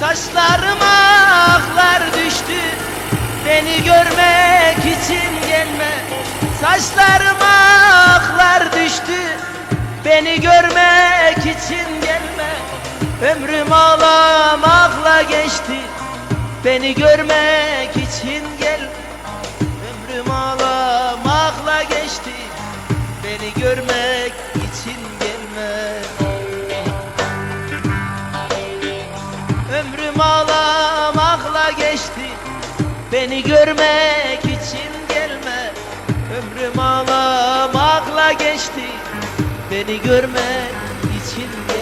Saçlarıma aklar düştü Beni görmek için gelme. Saçlarıma aklar düştü Beni görmek için gelme. Ömrüm ağlamakla geçti Beni görmek için gel. Ömrüm ağlamakla geçti Beni görmek Seni görmek için gelme Ömrüm ağlamakla geçti. Beni görmek için